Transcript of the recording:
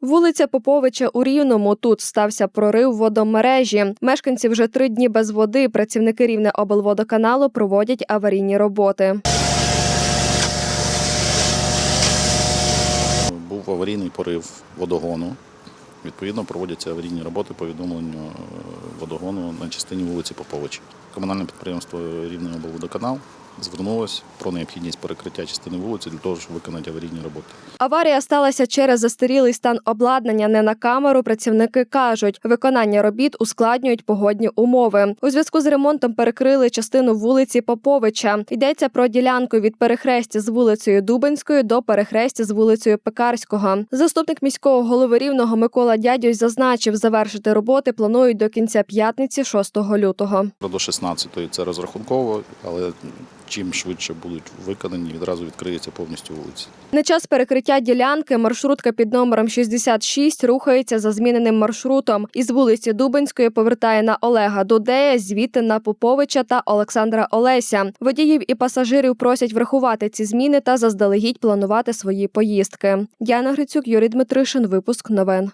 Вулиця Поповича у Рівному. Тут стався прорив водомережі. Мешканці вже три дні без води. Працівники рівне облводоканалу проводять аварійні роботи. Був аварійний порив водогону. Відповідно, проводяться аварійні роботи по відновленню е, водогону на частині вулиці Поповича. Комунальне підприємство Рівний облводоканал звернулося про необхідність перекриття частини вулиці для того, щоб виконати аварійні роботи. Аварія сталася через застарілий стан обладнання. Не на камеру працівники кажуть, виконання робіт ускладнюють погодні умови. У зв'язку з ремонтом перекрили частину вулиці Поповича. Йдеться про ділянку від перехрестя з вулицею Дубенською до перехрестя з вулицею Пекарського. Заступник міського голови рівного Микола Дядюсь зазначив, завершити роботи планують до кінця п'ятниці, 6 лютого. До 16-ї це розрахунково, але чим швидше будуть виконані, відразу відкриється повністю вулиця. На час перекриття ділянки маршрутка під номером 66 рухається за зміненим маршрутом. Із вулиці Дубинської повертає на Олега Дудея, звідти на Поповича та Олександра Олеся. Водіїв і пасажирів просять врахувати ці зміни та заздалегідь планувати свої поїздки. Діана Грицюк, Юрій Дмитришин. Випуск новин.